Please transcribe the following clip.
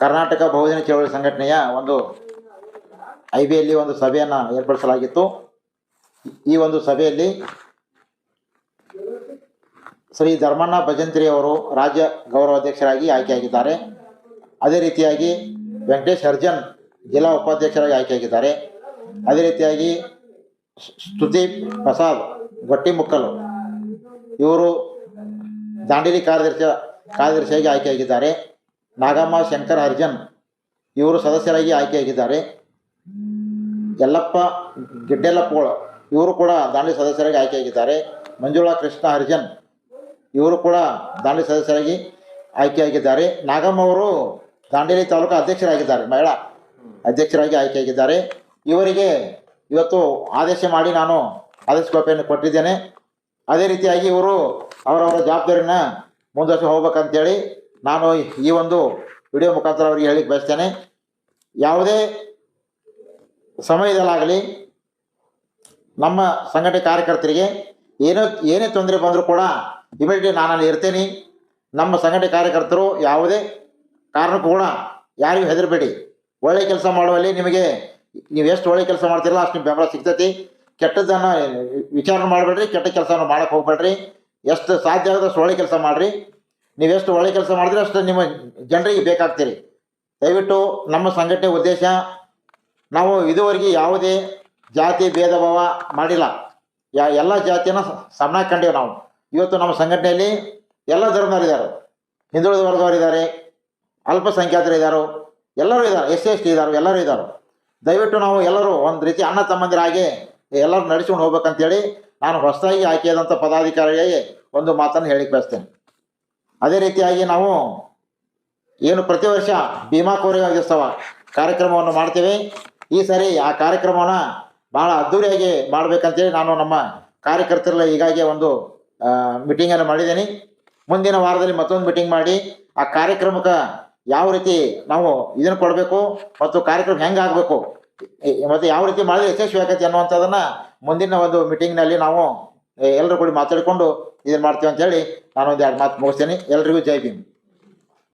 ಕರ್ನಾಟಕ ಬಹುಜನ ಚಳವಳಿ ಸಂಘಟನೆಯ ಒಂದು ಐ ಬಿಯಲ್ಲಿ ಒಂದು ಸಭೆಯನ್ನು ಏರ್ಪಡಿಸಲಾಗಿತ್ತು. ಈ ಒಂದು ಸಭೆಯಲ್ಲಿ ಶ್ರೀ ಧರ್ಮಣ್ಣ ಭಜಂತ್ರಿ ಅವರು ರಾಜ್ಯ ಗೌರವಾಧ್ಯಕ್ಷರಾಗಿ ಆಯ್ಕೆಯಾಗಿದ್ದಾರೆ. ಅದೇ ರೀತಿಯಾಗಿ ವೆಂಕಟೇಶ್ ಅರ್ಜನ್ ಜಿಲ್ಲಾ ಉಪಾಧ್ಯಕ್ಷರಾಗಿ ಆಯ್ಕೆಯಾಗಿದ್ದಾರೆ. ಅದೇ ರೀತಿಯಾಗಿ ಸ್ತುತಿ ಪ್ರಸಾದ್ ಗಟ್ಟಿಮುಕ್ಕಲು ಇವರು ದಾಂಡೇಲಿ ಕಾರ್ಯದರ್ಶಿ ಕಾರ್ಯದರ್ಶಿಯಾಗಿ ಆಯ್ಕೆಯಾಗಿದ್ದಾರೆ. ನಾಗಮ್ಮ, ಶಂಕರ್ ಹರಿಜನ್ ಇವರು ಸದಸ್ಯರಾಗಿ ಆಯ್ಕೆಯಾಗಿದ್ದಾರೆ. ಯಲ್ಲಪ್ಪ, ಗಿಡ್ಡೆಲ್ಲಪ್ಪಗಳು ಇವರು ಕೂಡ ದಾಂಡಿ ಸದಸ್ಯರಾಗಿ ಆಯ್ಕೆಯಾಗಿದ್ದಾರೆ. ಮಂಜುಳಾ, ಕೃಷ್ಣ ಹರಿಜನ್ ಇವರು ಕೂಡ ದಾಂಡಿ ಸದಸ್ಯರಾಗಿ ಆಯ್ಕೆಯಾಗಿದ್ದಾರೆ. ನಾಗಮ್ಮ ಅವರು ದಾಂಡೇಲಿ ತಾಲೂಕು ಅಧ್ಯಕ್ಷರಾಗಿದ್ದಾರೆ, ಮಹಿಳಾ ಅಧ್ಯಕ್ಷರಾಗಿ ಆಯ್ಕೆಯಾಗಿದ್ದಾರೆ. ಇವರಿಗೆ ಇವತ್ತು ಆದೇಶ ಮಾಡಿ ನಾನು ಆದೇಶ ಕಾಪಿಯನ್ನು ಕೊಟ್ಟಿದ್ದೇನೆ. ಅದೇ ರೀತಿಯಾಗಿ ಇವರು ಅವರವರ ಜವಾಬ್ದಾರಿನ ಮುಂದುವರಿಸಿ ಹೋಗ್ಬೇಕಂತೇಳಿ ನಾನು ಈ ಒಂದು ವಿಡಿಯೋ ಮುಖಾಂತರ ಅವರಿಗೆ ಹೇಳಿಕ್ಕೆ ಬಯಸ್ತೇನೆ. ಯಾವುದೇ ಸಮಯದಲ್ಲಾಗಲಿ ನಮ್ಮ ಸಂಘಟನೆ ಕಾರ್ಯಕರ್ತರಿಗೆ ಏನೋ, ಏನೇ ತೊಂದರೆ ಬಂದರೂ ಕೂಡ ಇಮಿಡಿಯೇಟ್ಲಿ ನಾನು ಅಲ್ಲಿ ಇರ್ತೇನೆ. ನಮ್ಮ ಸಂಘಟನೆ ಕಾರ್ಯಕರ್ತರು ಯಾವುದೇ ಕಾರಣಕ್ಕೂ ಕೂಡ ಯಾರಿಗೂ ಹೆದರಬೇಡಿ. ಒಳ್ಳೆ ಕೆಲಸ ಮಾಡುವಲ್ಲಿ ನಿಮಗೆ, ನೀವು ಎಷ್ಟು ಒಳ್ಳೆ ಕೆಲಸ ಮಾಡ್ತೀರಲ್ಲ ಅಷ್ಟು ನಿಮ್ಮ ಬೆಂಬಲ ಸಿಗ್ತೈತಿ. ಕೆಟ್ಟದ್ದನ್ನು ವಿಚಾರಣೆ ಮಾಡಬೇಡ್ರಿ, ಕೆಟ್ಟ ಕೆಲಸವನ್ನು ಮಾಡಕ್ಕೆ ಹೋಗ್ಬೇಡ್ರಿ. ಎಷ್ಟು ಸಾಧ್ಯ ಆಗೋದಷ್ಟು ಒಳ್ಳೆ ಕೆಲಸ ಮಾಡಿರಿ. ನೀವೆಷ್ಟು ಒಳ್ಳೆ ಕೆಲಸ ಮಾಡಿದ್ರೆ ಅಷ್ಟು ನಿಮ್ಮ ಜನರಿಗೆ ಬೇಕಾಗ್ತೀರಿ. ದಯವಿಟ್ಟು ನಮ್ಮ ಸಂಘಟನೆ ಉದ್ದೇಶ ನಾವು ಇದುವರೆಗೆ ಯಾವುದೇ ಜಾತಿ, ಭೇದ, ಭಾವ ಮಾಡಿಲ್ಲ. ಯಾ ಎಲ್ಲ ಜಾತಿಯನ್ನು ಸಮಾನ ಕಂಡೇವೆ ನಾವು. ಇವತ್ತು ನಮ್ಮ ಸಂಘಟನೆಯಲ್ಲಿ ಎಲ್ಲ ಧರ್ಮದವರಿದ್ದಾರೆ ಹಿಂದುಳಿದ ಅಲ್ಪಸಂಖ್ಯಾತರು ಇದ್ದಾರೆ, ಎಲ್ಲರೂ ಇದ್ದಾರೆ, ಎಸ್ ಸಿ, ಎಸ್ ಟಿ ಇದ್ದಾರೆ, ಎಲ್ಲರೂ ಇದ್ದಾರೆ. ದಯವಿಟ್ಟು ನಾವು ಎಲ್ಲರೂ ಒಂದು ರೀತಿ ಅಣ್ಣ ತಮ್ಮಂದಿರಾಗಿ ಎಲ್ಲರೂ ನಡೆಸ್ಕೊಂಡು ಹೋಗ್ಬೇಕಂತೇಳಿ ನಾನು ಹೊಸದಾಗಿ ಆಯ್ಕೆಯಾದಂಥ ಪದಾಧಿಕಾರಿಯಾಗಿ ಒಂದು ಮಾತನ್ನು ಹೇಳಿ ಬಯಸ್ತೇನೆ ಅದೇ ರೀತಿಯಾಗಿ ನಾವು ಏನು ಪ್ರತಿ ವರ್ಷ ಭೀಮಾ ಕೋರಿಯೋತ್ಸವ ಕಾರ್ಯಕ್ರಮವನ್ನು ಮಾಡ್ತೇವೆ. ಈ ಸಾರಿ ಆ ಕಾರ್ಯಕ್ರಮವನ್ನು ಭಾಳ ಅದ್ದೂರಿಯಾಗಿ ಮಾಡಬೇಕಂತೇಳಿ ನಾನು ನಮ್ಮ ಕಾರ್ಯಕರ್ತರೆಲ್ಲ ಈಗಾಗಿ ಒಂದು ಮೀಟಿಂಗನ್ನು ಮಾಡಿದ್ದೀನಿ. ಮುಂದಿನ ವಾರದಲ್ಲಿ ಮತ್ತೊಂದು ಮೀಟಿಂಗ್ ಮಾಡಿ ಆ ಕಾರ್ಯಕ್ರಮಕ್ಕೆ ಯಾವ ರೀತಿ ನಾವು ಇದನ್ನು ಕೊಡಬೇಕು ಮತ್ತು ಕಾರ್ಯಕ್ರಮ ಹೆಂಗೆ ಆಗಬೇಕು ಮತ್ತು ಯಾವ ರೀತಿ ಮಾಡಿದ್ರೆ ಯಶಸ್ವಿ ಆಗತ್ತೆ ಅನ್ನುವಂಥದ್ದನ್ನು ಮುಂದಿನ ಒಂದು ಮೀಟಿಂಗ್ನಲ್ಲಿ ನಾವು ಎಲ್ಲರೂ ಕೂಡ ಮಾತಾಡಿಕೊಂಡು ಇದನ್ನು ಮಾಡ್ತೀವಿ ಅಂತೇಳಿ ನಾನು ಒಂದು ಎರಡು ಮಾತು ಮುಗಿಸ್ತೇನೆ. ಎಲ್ರಿಗೂ ಜೈ ಭೀಮ್.